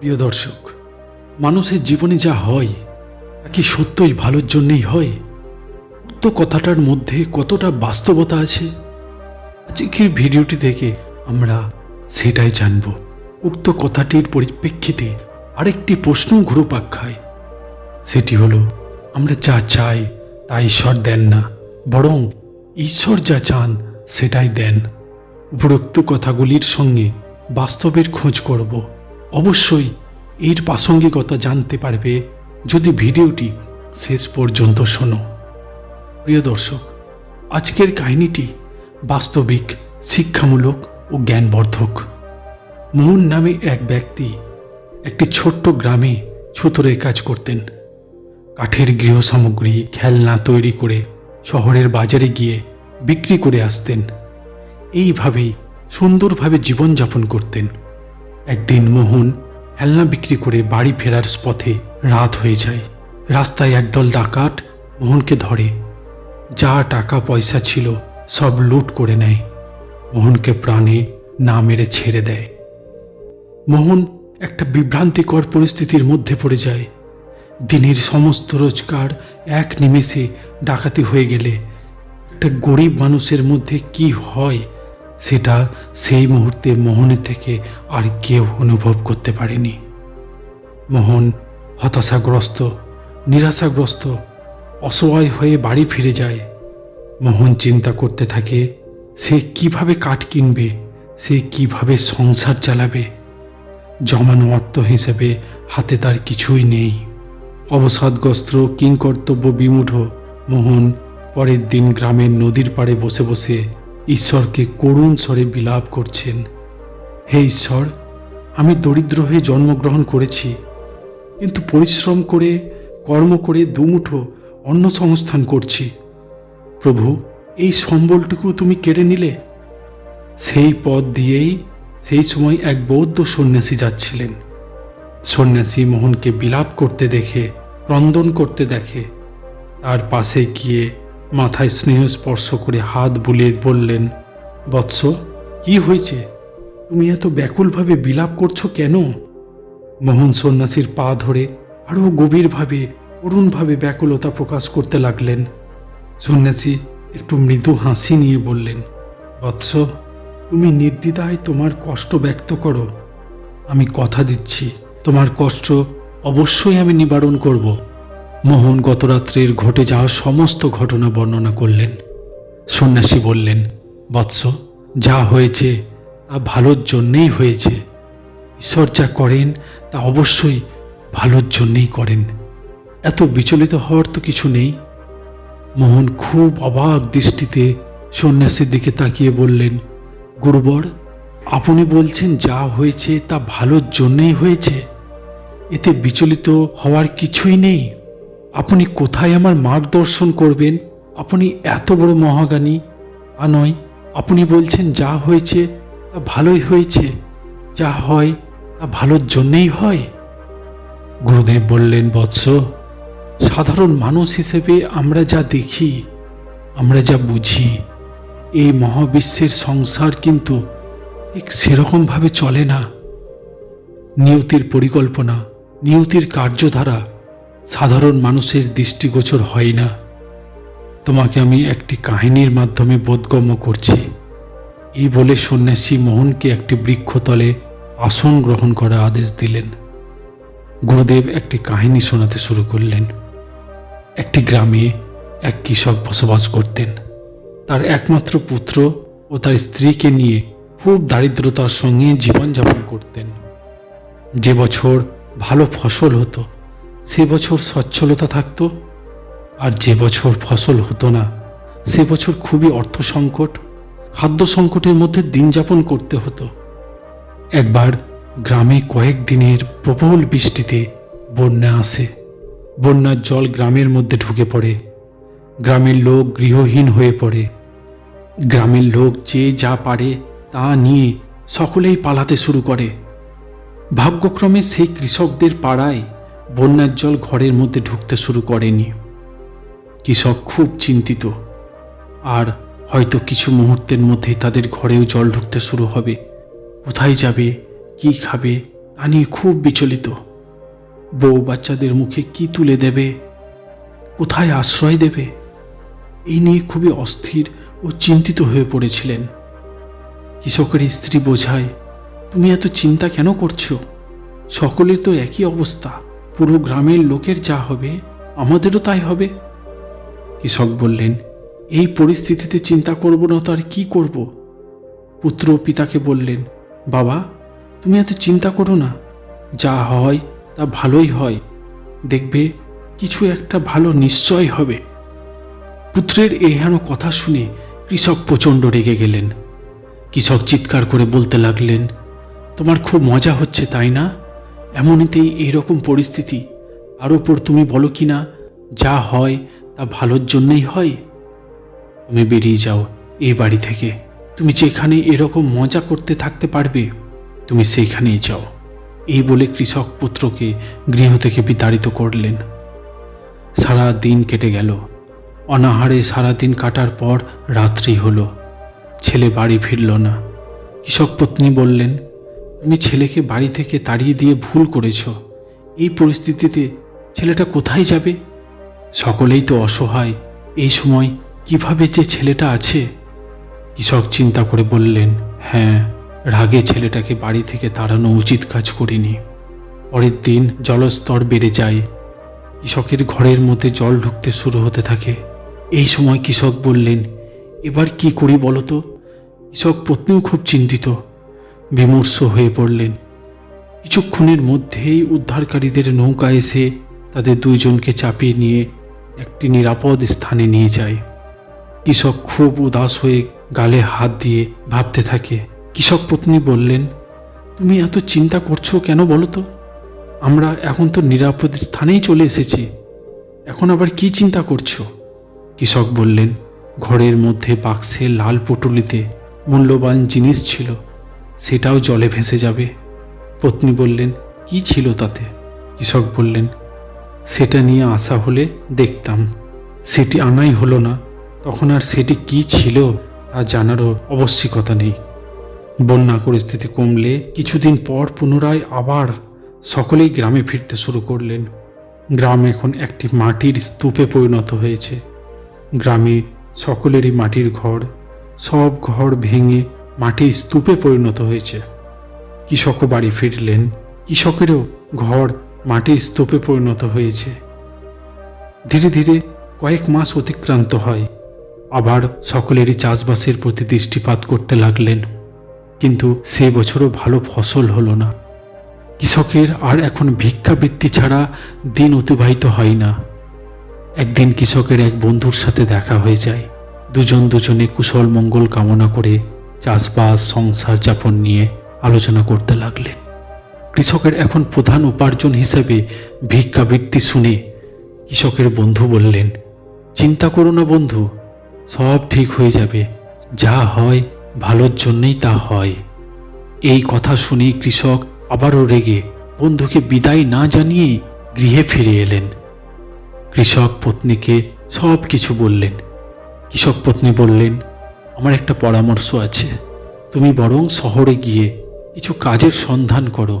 প্রিয় দর্শক, মানুষের জীবনে যা হয়, তা কি সত্যই ভালোর জন্যেই হয়? উক্ত কথাটার মধ্যে কতটা বাস্তবতা আছে? আজকের ভিডিওটি থেকে আমরা সেটাই জানব। উক্ত কথাটির পরিপ্রেক্ষিতে আরেকটি প্রশ্ন ঘুরোপাক খায়। সেটি হলো, আমরা যা চাই, তা ঈশ্বর দেন না, বরং ঈশ্বর যা চান, সেটাই দেন। উপরোক্ত কথাগুলির সঙ্গে বাস্তবের খোঁজ করব। অবশ্যই এর প্রাসঙ্গিকতা জানতে পারবে যদি ভিডিওটি শেষ পর্যন্ত শোনো। প্রিয় দর্শক, আজকের কাহিনীটি বাস্তবিক, শিক্ষামূলক ও জ্ঞানবর্ধক। মোহন নামে এক ব্যক্তি একটি ছোট্ট গ্রামে ছুতরের কাজ করতেন। কাঠের গৃহ সামগ্রী খেলনা তৈরি করে শহরের বাজারে গিয়ে বিক্রি করে আসতেন। এইভাবেই সুন্দরভাবে জীবনযাপন করতেন। একদিন মোহন খেলনা বিক্রি করে বাড়ি ফেরার পথে রাত হয়ে যায়। রাস্তায় একদল ডাকাত মোহনকে ধরে। যা টাকা পয়সা ছিল সব লুট করে নেয়। মোহনকে প্রাণে না মেরে ছেড়ে দেয়। মোহন একটা বিভ্রান্তিকর পরিস্থিতির মধ্যে পড়ে যায়। দিনের সমস্ত রোজগার এক নিমেষে ডাকাতি হয়ে গেলে একটা গরিব মানুষের মধ্যে কি হয় সেটা সেই মুহূর্তে মোহনের থেকে আর কেউ অনুভব করতে পারেনি। মোহন হতাশাগ্রস্ত, নিরাশাগ্রস্ত, অসহায় হয়ে বাড়ি ফিরে যায়। মোহন চিন্তা করতে থাকে, সে কীভাবে কাঠ কিনবে, সে কীভাবে সংসার চালাবে? জমানো অর্থ হিসেবে হাতে তার কিছুই নেই। অবসাদগ্রস্ত, কিংকর্তব্য বিমূঢ়, মোহন পরের দিন গ্রামের নদীর পাড়ে বসে বসে ঈশ্বরকে করুণ স্বরে বিলাপ করছেন। হে ঈশ্বর, আমি দরিদ্র হয়ে জন্মগ্রহণ করেছি, কিন্তু পরিশ্রম করে, কর্ম করে দুমুঠো অন্ন সংস্থান করছি। প্রভু, এই সম্বলটুকু তুমি কেড়ে নিলে? সেই পথ দিয়েই সেই সময় এক বৌদ্ধ সন্ন্যাসী যাচ্ছিলেন। সন্ন্যাসী মোহনকে বিলাপ করতে দেখে, ক্রন্দন করতে দেখে, তার পাশে গিয়ে মাথায় স্নেহ স্পর্শ করে হাত বুলিয়ে বললেন, বৎস, কি হয়েছে? তুমি এত ব্যাকুলভাবে বিলাপ করছ কেন? মোহন সন্ন্যাসীর পা ধরে আরও গভীরভাবে করুণভাবে ব্যাকুলতা প্রকাশ করতে লাগলেন। সন্ন্যাসী একটু মৃদু হাসি নিয়ে বললেন, বৎস, তুমি নির্দ্বিধায় তোমার কষ্ট ব্যক্ত করো। আমি কথা দিচ্ছি, তোমার কষ্ট অবশ্যই আমি নিবারণ করব। মোহন গতরাত্রের ঘটে যাওয়া সমস্ত ঘটনা বর্ণনা করলেন। সন্ন্যাসী বললেন, বৎস, যা হয়েছে তা ভালোর জন্যেই হয়েছে। ঈশ্বর যা করেন তা অবশ্যই ভালোর জন্যেই করেন। এত বিচলিত হওয়ার তো কিছু নেই। মোহন খুব অবাক দৃষ্টিতে সন্ন্যাসীর দিকে তাকিয়ে বললেন, গুরুবর, আপনি বলছেন যা হয়েছে তা ভালোর জন্যেই হয়েছে। এতে বিচলিত হওয়ার কিছুই নেই। আপনি কোথায় আমার মার্গদর্শন করবেন? আপনি এত বড় মহাজ্ঞানী তা নয়, আপনি বলছেন যা হয়েছে তা ভালোই হয়েছে। যা হয় তা ভালোর জন্যেই হয়। গুরুদেব বললেন, বৎস, সাধারণ মানুষ হিসেবে আমরা যা দেখি, আমরা যা বুঝি, এই মহাবিশ্বের সংসার কিন্তু ঠিক সেরকমভাবে চলে না। নিয়তির পরিকল্পনা, নিয়তির কার্যধারা সাধারণ মানুষের দৃষ্টিগোচর হয় না। তোমাকে আমি একটি কাহিনীর মাধ্যমে বোধগম্য করছি। এই বলে সন্ন্যাসী মোহনকে একটি বৃক্ষতলে আসন গ্রহণ করার আদেশ দিলেন। গুরুদেব একটি কাহিনী শোনাতে শুরু করলেন। একটি গ্রামে এক কৃষক বসবাস করতেন। তার একমাত্র পুত্র ও তার স্ত্রীকে নিয়ে খুব দারিদ্রতার সঙ্গে জীবনযাপন করতেন। যে বছর ভালো ফসল হতো সে বছর সচ্ছলতা থাকতো আর যে বছর ফসল হতো না, সে বছর খুবই অর্থ সংকট, খাদ্য সংকটের মধ্যে দিন যাপন করতে হতো। একবার গ্রামে কয়েক দিনের প্রবল বৃষ্টিতে বন্যা আসে। বন্যার জল গ্রামের মধ্যে ঢুকে পড়ে। গ্রামের লোক গৃহহীন হয়ে পড়ে। গ্রামের লোক যে যা পারে তা নিয়ে সকলেই পালাতে শুরু করে। ভাগ্যক্রমে সেই কৃষকদের পাড়ায় বন্যার জল ঘরের মধ্যে ঢুকতে শুরু করেনি। কৃষক খুব চিন্তিত। আর হয়তো কিছু মুহূর্তের মধ্যেই তাদের ঘরেও জল ঢুকতে শুরু হবে। কোথায় যাবে, কি খাবে, তা নিয়ে খুব বিচলিত। বউ বাচ্চাদের মুখে কি তুলে দেবে, কোথায় আশ্রয় দেবে, এই নিয়ে খুবই অস্থির ও চিন্তিত হয়ে পড়েছিলেন। কৃষকের স্ত্রী বোঝায়, তুমি এত চিন্তা কেন করছ? সকলের তো একই অবস্থা। পুরো গ্রামের লোকের যা হবে, আমাদেরও তাই হবে। কৃষক বললেন, এই পরিস্থিতিতে চিন্তা করব না তো আর কি করব? পুত্র পিতাকে বললেন, বাবা, তুমি এত চিন্তা করো না। যা হয় তা ভালোই হয়। দেখবে, কিছু একটা ভালো নিশ্চয় হবে। পুত্রের এহেন কথা শুনে কৃষক প্রচণ্ড রেগে গেলেন। কৃষক চিৎকার করে বলতে লাগলেন, তোমার খুব মজা হচ্ছে, তাই না? এমনিতেই এইরকম পরিস্থিতি। আর ওপর তুমি বলো কি না যা হয় তা ভালোর জন্যই হয়? তুমি বেরিয়ে যাও এই বাড়ি থেকে। তুমি যেখানে এরকম মজা করতে থাকতে পারবে, তুমি সেইখানেই যাও। এই বলে কৃষক পুত্রকে গৃহ থেকে বিতাড়িত করলেন। সারা দিন কেটে গেল। অনাহারে সারা দিন কাটার পর রাত্রি হলো। ছেলে বাড়ি ফিরল না। কৃষক পত্নী বললেন তুমি ছেলেকে বাড়ি থেকে তাড়িয়ে দিয়ে ভুল করেছ। এই পরিস্থিতিতে ছেলেটা কোথায় যাবে? সকলেই তো অসহায়। এই সময় কীভাবে যে ছেলেটা আছে? কৃষক চিন্তা করে বললেন হ্যাঁ রাগে ছেলেটাকে বাড়ি থেকে তাড়ানো উচিত কাজ করিনি। পরের দিন জলস্তর বেড়ে যায়। কৃষকের ঘরের মধ্যে জল ঢুকতে শুরু হতে থাকে। এই সময় কৃষক বললেন, এবার কি করি বলো তো? কৃষক পত্নীও খুব চিন্তিত। বিমর্ষ হয়ে পড়লেন। কিছুক্ষণের মধ্যেই উদ্ধারকারীদের নৌকা এসে তাদের দুইজনকে চাপিয়ে নিয়ে একটি নিরাপদ স্থানে নিয়ে যায়। কৃষক খুব উদাস হয়ে গালে হাত দিয়ে ভাবতে থাকে। কৃষক পত্নী বললেন, তুমি এত চিন্তা করছ কেন বলো তো? আমরা এখন তো নিরাপদ স্থানেই চলে এসেছি। এখন আবার কি চিন্তা করছ? কৃষক বললেন, ঘরের মধ্যে বাক্সে লাল পটুলিতে মূল্যবান জিনিস ছিল। সেটাও জলে ভেসে যাবে। পত্নী বললেন, কি ছিল তাতে? কৃষক বললেন, সেটা নিয়ে আসা হলে দেখতাম। সেটি আনাই হলো না। তখন আর সেটি কি ছিল তা জানারও আবশ্যিকতা নেই। বন্যা পরিস্থিতি কমলে কিছুদিন পর পুনরায় আবার সকলেই গ্রামে ফিরতে শুরু করলেন। গ্রাম এখন একটি মাটির স্তূপে পরিণত হয়েছে। গ্রামে সকলেরই মাটির ঘর, সব ঘর ভেঙে মাটির স্তূপে পরিণত হয়েছে। কৃষকও বাড়ি ফিরলেন। কৃষকেরও ঘর মাটির স্তূপে পরিণত হয়েছে। ধীরে ধীরে কয়েক মাস অতিক্রান্ত হয়। আবার সকলেরই চাষবাসের প্রতি দৃষ্টিপাত করতে লাগলেন। কিন্তু সে বছরও ভালো ফসল হলো না। কৃষকের আর এখন ভিক্ষাবৃত্তি ছাড়া দিন অতিবাহিত হয় না। একদিন কৃষকের এক বন্ধুর সাথে দেখা হয়ে যায়। দুজন দুজনে কুশল মঙ্গল কামনা করে চাষবাস, সংসার যাপন নিয়ে আলোচনা করতে লাগলেন। কৃষকের এখন প্রধান উপার্জন হিসেবে ভিক্ষাবৃত্তি শুনে কৃষকের বন্ধু বললেন, চিন্তা করো না বন্ধু, সব ঠিক হয়ে যাবে। যা হয় ভালোর জন্যই তা হয়। এই কথা শুনে কৃষক আবারও রেগে বন্ধুকে বিদায় না জানিয়ে গৃহে ফিরে এলেন। কৃষক পত্নীকে সব কিছু বললেন। কৃষক পত্নী বললেন আমার একটা পরামর্শ আছে। তুমি বরং শহরে গিয়ে কিছু কাজের সন্ধান করো।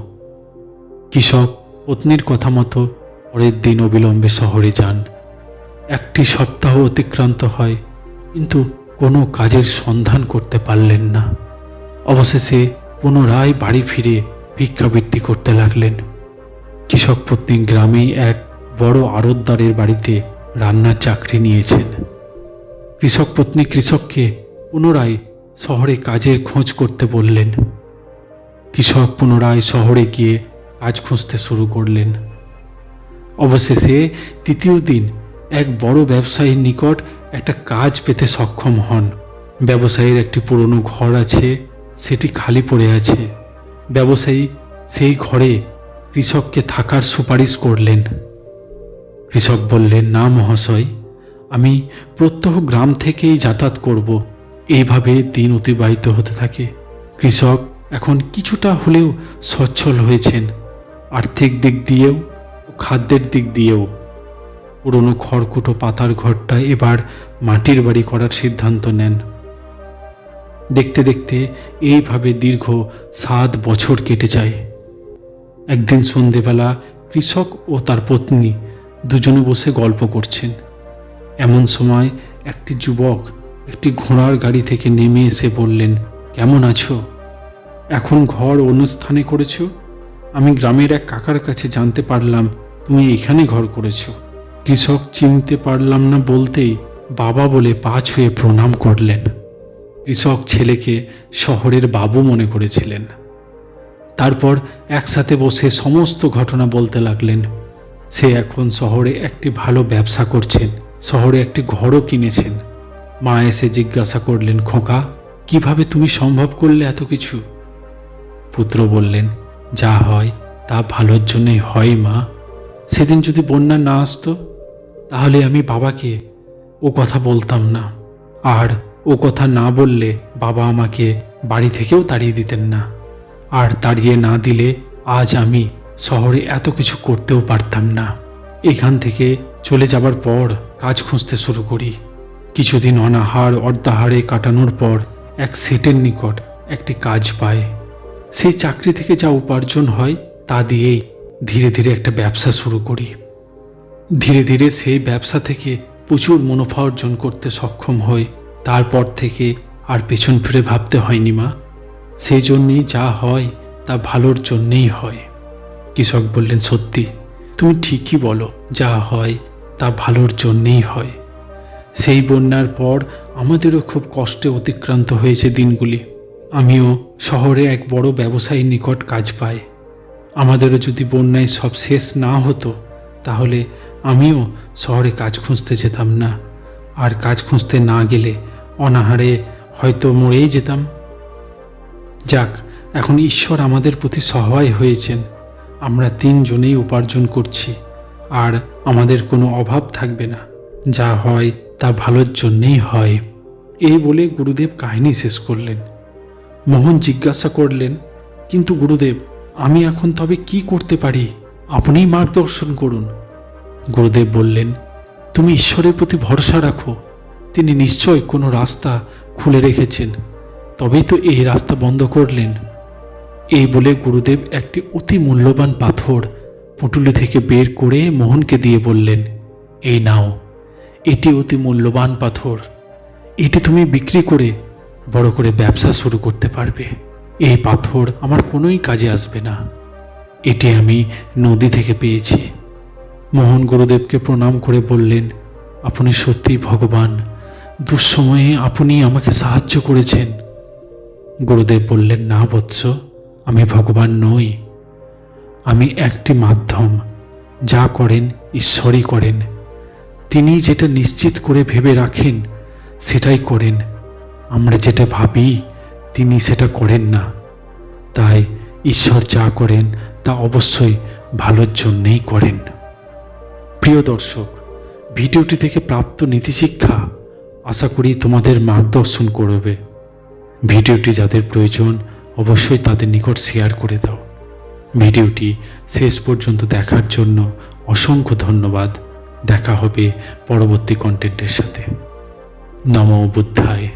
কৃষক পত্নীর কথা মতো পরের দিন অবিলম্বে শহরে যান। একটি সপ্তাহ অতিক্রান্ত হয়, কিন্তু কোনো কাজের সন্ধান করতে পারলেন না। অবশেষে পুনরায় বাড়ি ফিরে ভিক্ষাবৃত্তি করতে লাগলেন। কৃষক পত্নী গ্রামেই এক বড় আড়তদারের বাড়িতে রান্নার চাকরি নিয়েছেন। কৃষক পত্নী কৃষককে পুনরায় শহরে কাজের খোঁজ করতে বললেন। কৃষক পুনরায় শহরে গিয়ে কাজ খুঁজতে শুরু করলেন। অবশেষে তৃতীয় দিন এক বড় ব্যবসায়ীর নিকট একটা কাজ পেতে সক্ষম হন। ব্যবসায়ীর একটি পুরনো ঘর আছে, সেটি খালি পড়ে আছে। ব্যবসায়ী সেই ঘরে কৃষককে থাকার সুপারিশ করলেন। কৃষক বললেন, না মহাশয়, আমি প্রত্যহ গ্রাম থেকেই যাতায়াত করব। এইভাবে দিন অতিবাহিত হতে থাকে। কৃষক এখন কিছুটা হলেও সচ্ছল হয়েছেন। আর্থিক দিক দিয়েও খাদ্যের দিক দিয়েও। পুরনো খড়কুটো পাতার ঘরটা এবার মাটির বাড়ি করার সিদ্ধান্ত নেন। দেখতে দেখতে এইভাবে দীর্ঘ সাত বছর কেটে যায়। একদিন সন্ধেবেলা কৃষক ও তার পত্নী দুজনে বসে গল্প করছেন। এমন সময় একটি যুবক একটি ঘোড়ার গাড়ি থেকে নেমে এসে বললেন, কেমন আছো? এখন ঘর অনুষ্ঠানে করেছ? আমি গ্রামের এক কাকার কাছে জানতে পারলাম তুমি এখানে ঘর করেছ। কৃষক চিনতে পারলাম না বলতেই বাবা বলে পা ছুঁয়ে প্রণাম করলেন। কৃষক ছেলেকে শহরের বাবু মনে করেছিলেন। তারপর একসাথে বসে সমস্ত ঘটনা বলতে লাগলেন। সে এখন শহরে একটি ভালো ব্যবসা করছেন, শহরে একটি ঘরও কিনেছেন। মা এসে জিজ্ঞাসা করলেন, খোকা, কীভাবে তুমি সম্ভব করলে এত কিছু? পুত্র বললেন, যা হয় তা ভালোর জন্যই হয়, মা। সেদিন যদি বন্যা না আসতো, তাহলে আমি বাবাকে ও কথা বলতাম না। আর ও কথা না বললে বাবা আমাকে বাড়ি থেকেও তাড়িয়ে দিতেন না। আর তাড়িয়ে না দিলে আজ আমি শহরে এত কিছু করতেও পারতাম না। এখান থেকে চলে যাবার পর কাজ খুঁজতে শুরু করি। কিছুদিন অনাহার অর্ধাহারে কাটানোর পর এক সেটের নিকট একটি কাজ পায়। সেই চাকরি থেকে যা উপার্জন হয় তা দিয়েই ধীরে ধীরে একটা ব্যবসা শুরু করি। ধীরে ধীরে সেই ব্যবসা থেকে প্রচুর মুনাফা অর্জন করতে সক্ষম হই। তারপর থেকে আর পেছন ফিরে ভাবতে হয়নি মা। সেই জন্যেই যা হয় তা ভালোর জন্যেই হয়। কৃষক বললেন, সত্যি, তুমি ঠিকই বলো, যা হয় তা ভালোর জন্যেই হয়। সেই বন্যার পর আমাদেরও খুব কষ্টে অতিক্রান্ত হয়েছে দিনগুলি। আমিও শহরে এক বড় ব্যবসায়ীর নিকট কাজ পাই। আমাদেরও যদি বন্যায় সব শেষ না হতো, তাহলে আমিও শহরে কাজ খুঁজতে যেতাম না। আর কাজ খুঁজতে না গেলে অনাহারে হয়তো মরেই যেতাম। যাক, এখন ঈশ্বর আমাদের প্রতি সহায় হয়েছেন। আমরা তিনজনেই উপার্জন করছি, আর আমাদের কোনো অভাব থাকবে না। যা হয় তা ভালোর জন্যেই হয়। এই বলে গুরুদেব কাহিনী শেষ করলেন। মোহন জিজ্ঞাসা করলেন, কিন্তু গুরুদেব, আমি এখন তবে কি করতে পারি? আপনিই মার্গদর্শন করুন। গুরুদেব বললেন, তুমি ঈশ্বরের প্রতি ভরসা রাখো। তিনি নিশ্চয় কোনো রাস্তা খুলে রেখেছেন। তবেই তো এই রাস্তা বন্ধ করলেন। এই বলে গুরুদেব একটি অতি মূল্যবান পাথর পুটুলি থেকে বের করে মোহনকে দিয়ে বললেন, এই নাও। এটি অতি মূল্যবান পাথর। এটি তুমি বিক্রি করে বড় করে ব্যবসা শুরু করতে পারবে। এই পাথর আমার কোনোই কাজে আসবে না। এটি আমি নদী থেকে পেয়েছি। মোহন গুরুদেবকে প্রণাম করে বললেন, আপনি সত্যিই ভগবান। দুঃসময়ে আপনি আমাকে সাহায্য করেছেন। গুরুদেব বললেন, না বৎস, আমি ভগবান নই। আমি একটি মাধ্যম। যা করেন, ঈশ্বরই করেন। তিনি যেটা নিশ্চিত করে ভেবে রাখেন, সেটাই করেন। আমরা যেটা ভাবি, তিনি সেটা করেন না। তাই ঈশ্বর যা করেন, তা অবশ্যই ভালোর জন্যেই করেন। প্রিয় দর্শক, ভিডিওটি থেকে প্রাপ্ত নীতিশিক্ষা আশা করি তোমাদের মার্গদর্শন করবে। ভিডিওটি যাদের প্রয়োজন, অবশ্যই তাদের নিকট শেয়ার করে দাও। ভিডিওটি শেষ পর্যন্ত দেখার জন্য অসংখ্য ধন্যবাদ। দেখা হবে পরবর্তী কন্টেন্টের সাথে। নম বুদ্ধায়।